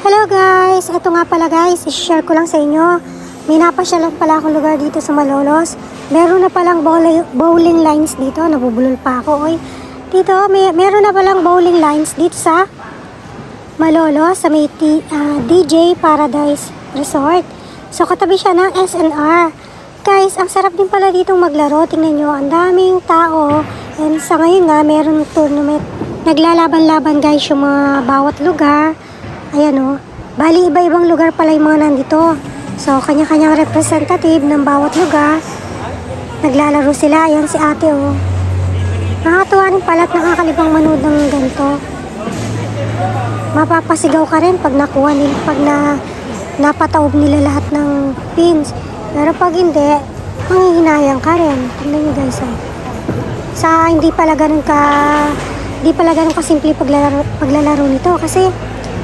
Hello guys! Ito nga pala guys, i-share ko lang sa inyo. May napasyalan pala akong lugar dito sa Malolos. Meron na palang bowling, lines dito. Nabubulol pa ako. Oy. Dito, may, meron na palang bowling lines dito sa Malolos, sa may T- ah, DJ Paradise Resort. So, katabi siya ng SNR. Guys, ang sarap din pala dito maglaro. Tingnan nyo, ang daming tao. And sa ngayon nga, meron tournament. Naglalaban-laban guys yung mga bawat lugar. Ayan o. Bali, iba-ibang lugar pala yung mga nandito. So, kanya-kanyang representative ng bawat lugar. Naglalaro sila. Ayan si ate o. Nakakatuwa rin pala at nakakalibang manood ng ganito. Mapapasigaw ka rin pag nakuha nila, pag na, napataob nila lahat ng pins. Pero pag hindi, manghihinayang ka rin. Tingnan nyo guys oh. Sa hindi pala ganun ka hindi pala ganun kasimple paglalaro, paglalaro nito kasi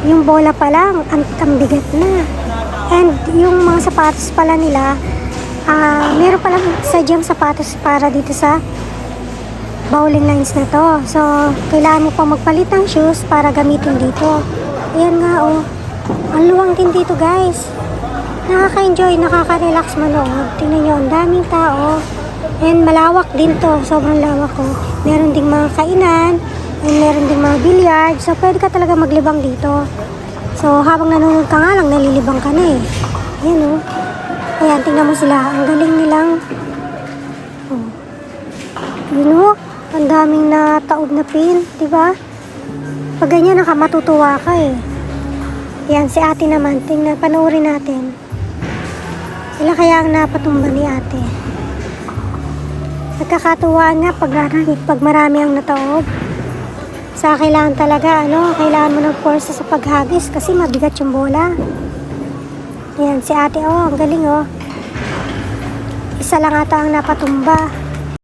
yung bola pa lang ang, ang bigat na. And yung mga sapatos pala nila, ah meron palang sadyang sapatos para dito sa bowling lines na to. So, kailangan mo pa magpalit ng shoes para gamitin dito. Ayan nga oh. Ang luwang din dito guys. Nakaka-enjoy, nakaka-relax manood. Tingnan nyo, ang daming tao. And malawak din to, sobrang lawak ko. Meron ding mga kainan, and meron ding mga billiard. So, pwede ka talaga maglibang dito. So, habang nanonood ka nga lang, nalilibang ka na eh. Ayan oh. Ayan, tingnan mo sila. Ang galing nilang... Oh. Yun oh. Ang daming na taob na pin, ba? Pag ganyan, nakamatutuwa ka eh. Yan, si ate naman. Tingnan, panoorin natin. Sila kaya ang napatumba ni ate. Nagkakatuwaan nga pag, ano, pag marami ang nataob. Sa kailangan talaga, ano, kailangan mo ng force sa paghagis kasi mabigat yung bola. Yan, si ate, oh, ang galing, oh. Isa lang ata ang napatumba.